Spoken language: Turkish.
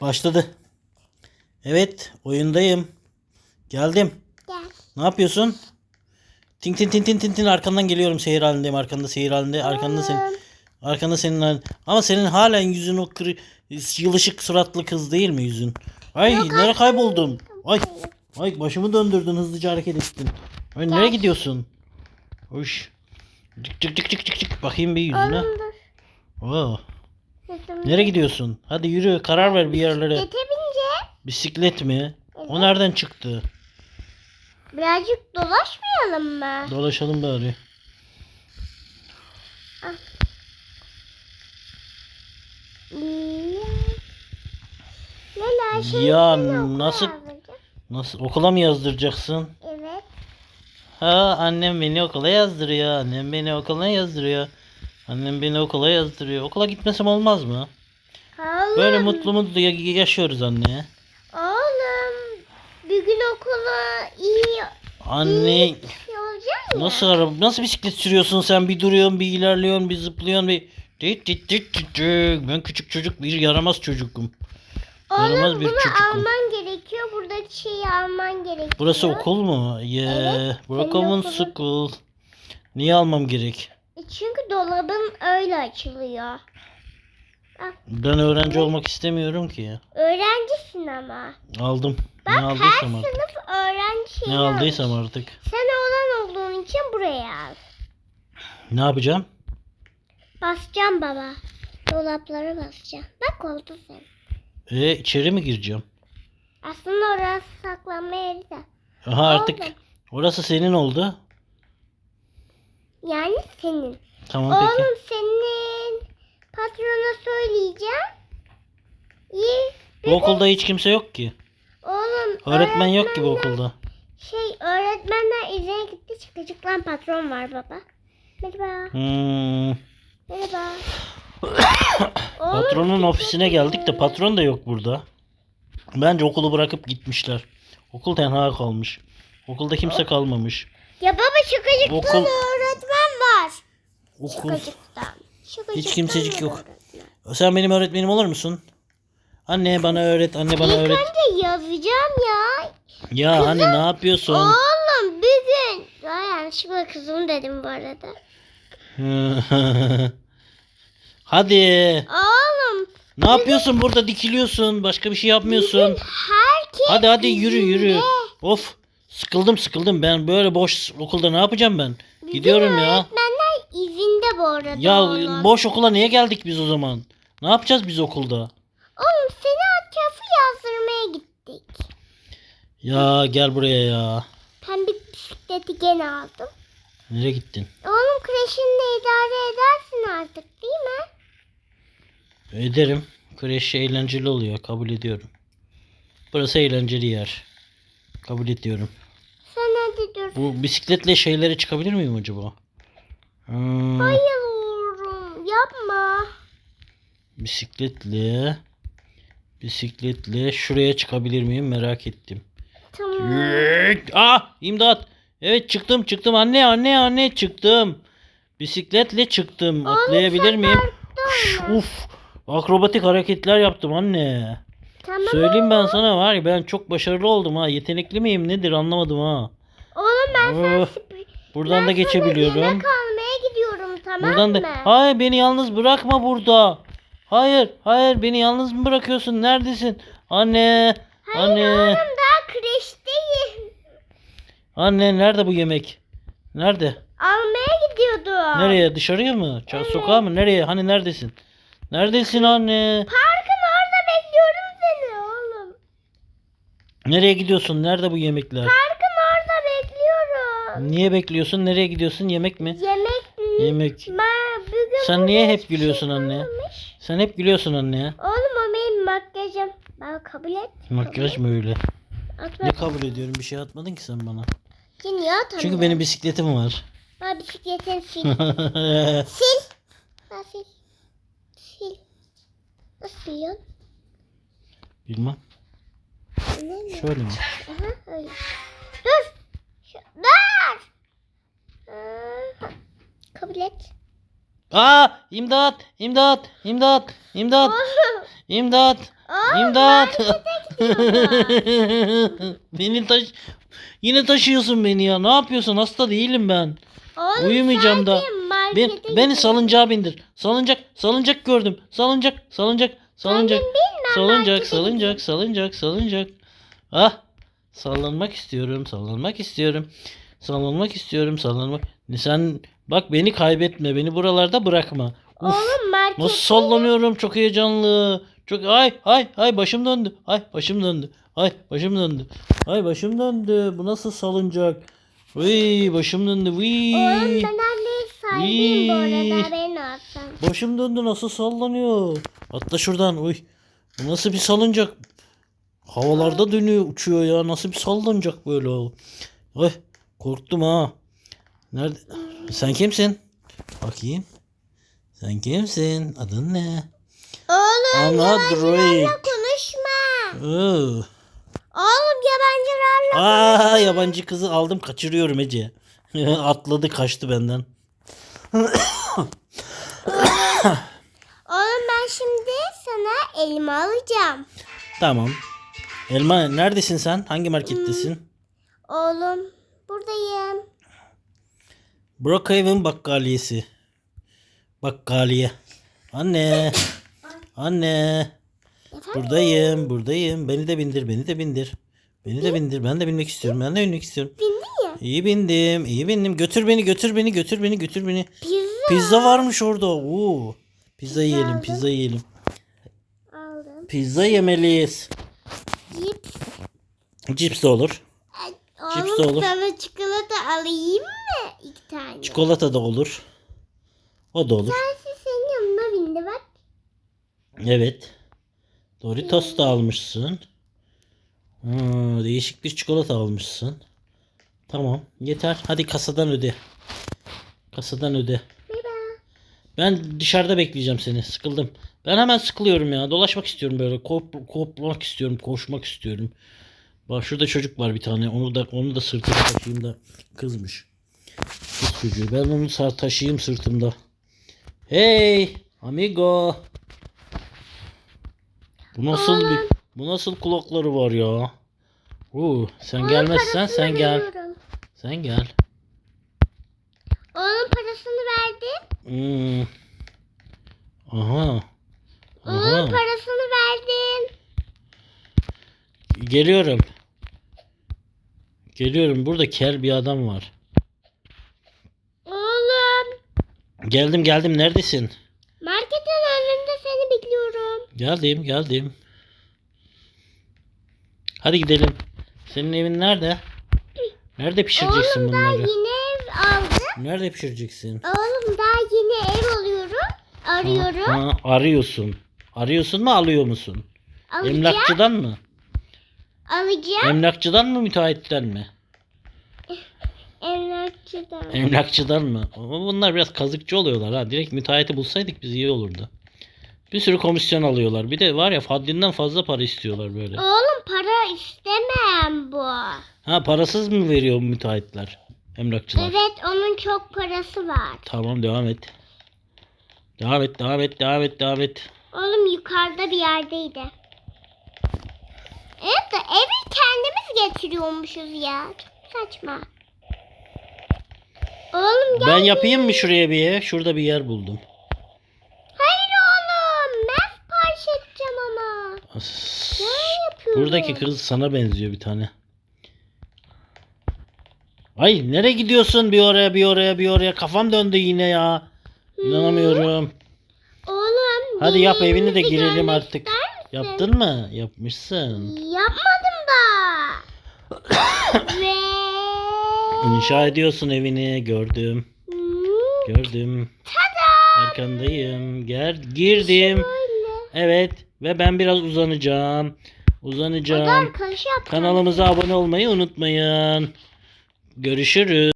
Başladı. Evet, oyundayım. Geldim. Gel. Ne yapıyorsun? Tin tin tin tin tin tin arkandan geliyorum seyir halindeyim. Arkanda seyir halinde. Arkanda senin. Arkanda senin halin- Ama senin halen yüzün o kırı, yılışık suratlı kız değil mi yüzün? Ay nereye kayboldum? Ay ay başımı döndürdün hızlıca hareket ettin. Ay nereye gidiyorsun? Hoş. Çık çık çık çık çık. Bakayım bir yüzüne. Oo. Nereye gidiyorsun? Hadi yürü karar ver bir yerlere. Bisiklete bince Bisiklet mi? O nereden çıktı? birazcık dolaşmayalım mı? Dolaşalım bari. Lala şey Ya nasıl-. Nasıl okula mı yazdıracaksın? Evet. Ha annem beni okula yazdırıyor. Annem beni okula yazdırıyor. Annem beni okula yazdırıyor. Okula gitmesem olmaz mı? Oğlum. Böyle mutlu mutlu ya- yaşıyoruz anne. Oğlum. Bir gün okula iyi, Anne iyi olacak mı? nasıl araba nasıl bisiklet sürüyorsun sen? Bir duruyorsun, bir ilerliyorsun, bir zıplıyorsun, bir tit tit tit tit. Ben küçük çocuk bir yaramaz çocukum. yaramaz Oğlum bir bunu çocukum. alman gerekiyor. Buradaki şeyi alman gerekiyor. Burası okul mu? Yeah. Evet, senin okulun. School. Niye almam gerek? Çünkü dolabın öyle açılıyor. Ben öğrenci olmak istemiyorum ki. Öğrencisin ama. Aldım. Bak ne her aldıysam artık. sınıf öğrenci Ne aldıysam artık. Sen oğlan olduğun için buraya al. Ne yapacağım? Basacağım baba. Dolaplara basacağım. Bak oldu sen. E içeri mi gireceğim? Aslında orası saklanma yeri de. Aha artık Oldu. orası senin oldu. Yani senin. Tamam peki. Oğlum senin patrona söyleyeceğim. İyi. Bu okulda hiç kimse yok ki. Oğlum Öğretmen yok ki bu okulda. Şey öğretmenler izine gitti çıkacak lan patron var baba. Merhaba. Hmm. Merhaba. Oğlum, Patronun ofisine geldik de patron da yok burada. Bence okulu bırakıp gitmişler. Okul tenha kalmış. Okulda kimse kalmamış. Ya baba şakacıktan Okul- öğretmen var. Okul. Şakacıktan. Şakacıktan Hiç kimsecik yok. öğretmen. Sen benim öğretmenim olur musun? Anne bana öğret, anne bana İlk öğret. önce yazacağım ya. Ya hani ne yapıyorsun? Oğlum bir gün. Ya yanlışlıkla kızım dedim bu arada. Hadi. Oğlum Ne yapıyorsun burada dikiliyorsun? Başka bir şey yapmıyorsun. herkes Hadi hadi yürü yürü. Of. Sıkıldım sıkıldım. Ben böyle boş okulda ne yapacağım ben? Gidiyorum ya. Öğretmenler izinde bu arada Ya oğlum. boş okula niye geldik biz o zaman? Ne yapacağız biz okulda? Oğlum seni atrafı yazdırmaya gittik. Ya gel buraya ya. Pembe bisikleti gene aldım. Nereye gittin? Oğlum kreşinde idare edersin artık değil mi? Ederim. Kreş eğlenceli oluyor. Kabul ediyorum. Burası eğlenceli yer. Kabul ediyorum. Sen hadi dur. Bu bisikletle şeylere çıkabilir miyim acaba? Hmm, Bayılıyorum. Yapma. bisikletle bisikletle şuraya çıkabilir miyim merak ettim. Tamam. Ah imdat. Evet çıktım çıktım anne anne anne çıktım. Bisikletle çıktım. Atlayabilir miyim? Şş, Uf. Akrobatik hareketler yaptım anne. Tamam. Söyleyeyim ben sana var ya ben çok başarılı oldum ha. Yetenekli miyim nedir anlamadım ha. Oğlum ben sana sürpriz- Buradan da ben sana geçebiliyorum. yemek almaya gidiyorum tamam Buradan da mı? hayır beni yalnız bırakma burada. Hayır hayır beni yalnız mı bırakıyorsun? Neredesin? Anne. Hayır Anne. oğlum daha kreşteyim. Anne nerede bu yemek? Nerede? Almaya gidiyordum. Nereye? Dışarıya mı? Ça sokağa mı? Nereye? Hani neredesin? Neredesin anne? Parkın orada bekliyorum seni oğlum. Nereye gidiyorsun? Nerede bu yemekler? Parkın orada bekliyorum. Niye bekliyorsun? Nereye gidiyorsun? Yemek mi? Yemek mi? Yemek. Ma, bugün Sen niye hep şey gülüyorsun anne? kalmamış. Sen hep gülüyorsun anne. Oğlum o benim makyajım. Ben kabul et. Makyaj mı öyle? Atma. Ne kabul ediyorum? Bir şey atmadın ki sen bana. Ya niye atamıyorum? Çünkü benim bisikletim var. Ben bisikletini sil. sil. Ben sil. Sil. Nasıl siliyorsun? Bilmem. Şöyle mi? Aha öyle. Dur. Şu, dur. Aa, kabul et. Aa! İmdat! İmdat! İmdat! İmdat! İmdat. İmdat. beni taş Yine taşıyorsun beni ya. Ne yapıyorsun? Hasta değilim ben. Oğlum, Uyumayacağım da. Ben, beni salıncağa bindir. Salıncak, salıncak gördüm. Salıncak, salıncak, salıncak. Salıncak, salıncak, salıncak, salıncak. Ah, sallanmak istiyorum, sallanmak istiyorum. Sallanmak istiyorum, sallanmak. Sen bak beni kaybetme, beni buralarda bırakma. Uf, Oğlum markete. nasıl sallanıyorum, çok heyecanlı. Çok ay ay ay başım döndü. Ay başım döndü. Ay başım döndü. Ay başım döndü. Bu nasıl salıncak? Uy başım döndü. Uy. Oğlum ben anneyi sahibiyim bu arada ben olsam. Başım döndü nasıl sallanıyor. Atla şuradan. Uy. Bu nasıl bir salıncak? Havalarda dönüyor uçuyor ya. Nasıl bir sallanacak böyle o? Ay korktum ha. Nerede? Sen kimsin? Bakayım. Sen kimsin? Adın ne? Oğlum Android. konuşma. Oo. Oğlum yabancılarla. Aa yabancı kızı aldım kaçırıyorum Ece. Atladı kaçtı benden. Oğlum ben şimdi sana elma alacağım. Tamam. Elma neredesin sen? Hangi markettesin? Oğlum buradayım. Brookhaven bakkaliyesi. Bakkaliye. Anne. Anne. Efendim? Buradayım. Buradayım. Beni de bindir. Beni de bindir. Beni de bindir. Ben de binmek istiyorum. Ben de binmek istiyorum. Bindin ya. İyi bindim. iyi bindim. Götür beni. Götür beni. Götür beni. Götür beni. Pizza Pizza varmış orada. Oo. Pizza yiyelim. aldım. Pizza yiyelim. aldım. Pizza yemeliyiz. Cips. De olur. Cips de olur. sana çikolata alayım mı? İki tane. Çikolata da olur. O da olur. Tanesi senin yanına bindi bak. Evet. Doritos da almışsın. Hmm, değişik bir çikolata almışsın. Tamam. Yeter. Hadi kasadan öde. Kasadan öde. Ben dışarıda bekleyeceğim seni. Sıkıldım. Ben hemen sıkılıyorum ya. Dolaşmak istiyorum böyle. Kop, koplamak istiyorum. Koşmak istiyorum. Bak şurada çocuk var bir tane. Onu da onu da sırtıma taşıyayım da kızmış. Kız çocuğu. Ben onu sa- taşıyayım sırtımda. Hey amigo. Bu nasıl bir bu nasıl kulakları var ya? Oo, sen Onun gelmezsen parasını sen gel. veriyorum. Sen gel. Onun parasını verdim. Hmm. Aha. Onun Aha. parasını verdim. Geliyorum. Geliyorum. Burada kel bir adam var. Oğlum. Geldim geldim. Neredesin? Marketin önünde seni bekliyorum. Geldim geldim. Hadi gidelim. Senin evin nerede? Nerede pişireceksin Oğlum daha bunları? yeni ev aldım. Nerede pişireceksin? Oğlum daha yeni ev alıyorum. Arıyorum. Ha, arıyorsun. Arıyorsun mu alıyor musun? Alacağım. Emlakçıdan mı? Alacağım. Emlakçıdan mı müteahhitten mi? Emlakçıdan. Emlakçıdan mı? Ama bunlar biraz kazıkçı oluyorlar ha. Direkt müteahhiti bulsaydık biz iyi olurdu. Bir sürü komisyon alıyorlar. Bir de var ya haddinden fazla para istiyorlar böyle. Oğlum para istemem bu. Ha parasız mı veriyor müteahhitler? Emlakçılar. Evet onun çok parası var. Tamam devam et. Devam et, devam et, devam et, devam et. Oğlum yukarıda bir yerdeydi. Evet de evi kendimiz getiriyormuşuz ya. Çok saçma. Oğlum gel. Ben yapayım mı şuraya bir ev? Şurada bir yer buldum. Hayır oğlum. Ben sipariş edeceğim ama. As- Ne yapıyorum? Buradaki kız sana benziyor bir tane. Ay nereye gidiyorsun? Bir oraya, bir oraya, bir oraya. Kafam döndü yine ya. İnanamıyorum. Oğlum. Hadi yap evini de girelim artık. Yaptın mı? Yapmışsın. Yapmadım da. Ve... İnşa ediyorsun evini. Gördüm. Hmm, Gördüm. Tada. Arkandayım. Gel girdim. Evet ve ben biraz uzanacağım. Uzanacağım. Kanalımıza abone olmayı unutmayın. Görüşürüz.